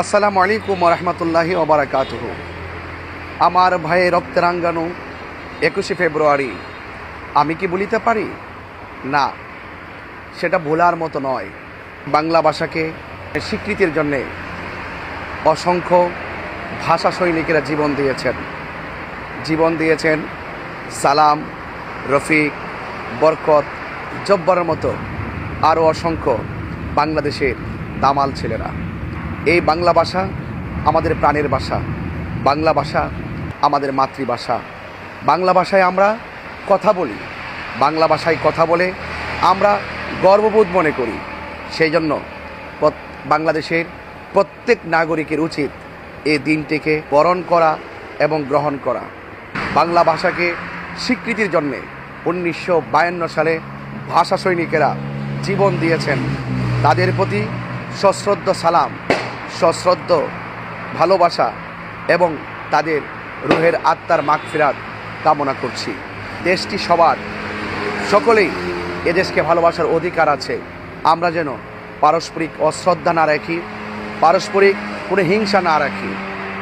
আসসালামু আলাইকুম রহমতুল্লাহি ওবরাকাতুহ আমার ভাইয়ে রক্তেরাঙ্গানু একুশে ফেব্রুয়ারি, আমি কি বলিতে পারি? না, সেটা ভোলার মতো নয়। বাংলা ভাষাকে স্বীকৃতির জন্যে অসংখ্য ভাষা সৈনিকেরা জীবন দিয়েছেন। জীবন দিয়েছেন সালাম, রফিক, বরকত, জব্বরের মতো আরও অসংখ্য বাংলাদেশের দামাল ছেলেরা। এই বাংলা ভাষা আমাদের প্রাণের ভাষা। বাংলা ভাষা আমাদের মাতৃভাষা। বাংলা ভাষায় আমরা কথা বলি। বাংলা ভাষায় কথা বলে আমরা গর্ববোধ মনে করি। সেই জন্য বাংলাদেশের প্রত্যেক নাগরিকের উচিত এই দিনটিকে বরণ করা এবং গ্রহণ করা। বাংলা ভাষাকে স্বীকৃতির জন্যে উনিশশো বায়ান্ন সালে ভাষা সৈনিকেরা জীবন দিয়েছেন। তাদের প্রতি সশ্রদ্ধ সালাম সশ্রদ্ধ, ভালোবাসা এবং তাদের রুহের আত্মার মাগফিরাত কামনা করছি। দেশটি সবার, সকলেই এদেশকে ভালোবাসার অধিকার আছে। আমরা যেন পারস্পরিক অশ্রদ্ধা না রাখি, পারস্পরিক কোনো হিংসা না রাখি।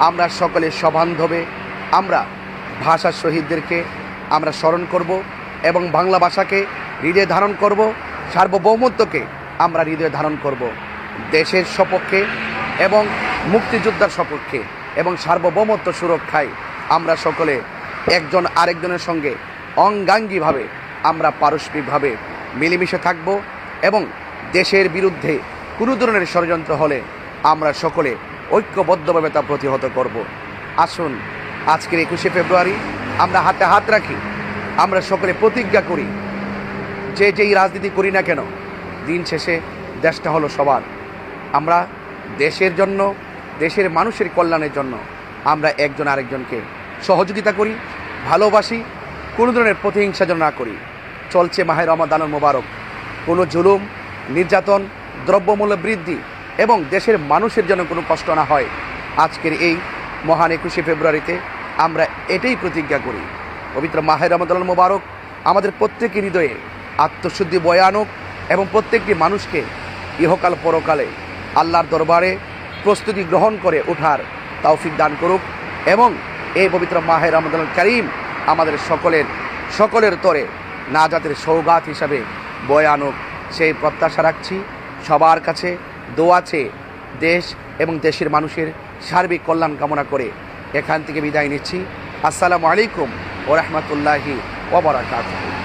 আমরা সকলে সবান্ধবে আমরা ভাষার শহীদদেরকে আমরা স্মরণ করব এবং বাংলা ভাষাকে হৃদয়ে ধারণ করব, সার্বভৌমত্বকে আমরা হৃদয়ে ধারণ করব। দেশের সপক্ষে এবং মুক্তিযোদ্ধার সপক্ষে এবং সার্বভৌমত্ব সুরক্ষায় আমরা সকলে একজন আরেকজনের সঙ্গে অঙ্গাঙ্গিভাবে আমরা পারস্পরিকভাবে মিলেমিশে থাকব এবং দেশের বিরুদ্ধে কোনো ধরনের ষড়যন্ত্র হলে আমরা সকলে ঐক্যবদ্ধভাবে তা প্রতিহত করব। আসুন, আজকের একুশে ফেব্রুয়ারি আমরা হাতে হাত রাখি, আমরা সকলে প্রতিজ্ঞা করি, যে যেই রাজনীতি করি না কেন, দিন শেষে দেশটা হলো সবার। আমরা দেশের জন্য, দেশের মানুষের কল্যাণের জন্য আমরা একজন আরেকজনকে সহযোগিতা করি, ভালোবাসি, কোনো ধরনের প্রতিহিংসা যেন না করি। চলছে মাহের রমাদানুল মোবারক। কোনো জুলুম, নির্যাতন, দ্রব্যমূল্য বৃদ্ধি এবং দেশের মানুষের জন্য কোনো কষ্ট না হয়, আজকের এই মহান একুশে ফেব্রুয়ারিতে আমরা এটাই প্রতিজ্ঞা করি। পবিত্র মাহের রমাদানুল মোবারক আমাদের প্রত্যেকের হৃদয়ে আত্মশুদ্ধি বয়ানক এবং প্রত্যেকটি মানুষকে ইহকাল পরকালে আল্লাহর দরবারে প্রস্তুতি গ্রহণ করে ওঠার তৌফিক দান করুক এবং এই পবিত্র মাহের রমাদান করিম আমাদের সকলের সকলের তরে নাজাতের সৌগাত হিসাবে বয়ানক সেই প্রত্যাশা রাখছি। সবার কাছে দোয়াছে দেশ এবং দেশের মানুষের সার্বিক কল্যাণ কামনা করে এখান থেকে বিদায় নিচ্ছি। আসসালামু আলাইকুম ও রহমতুল্লাহি ওবরাকাতুহু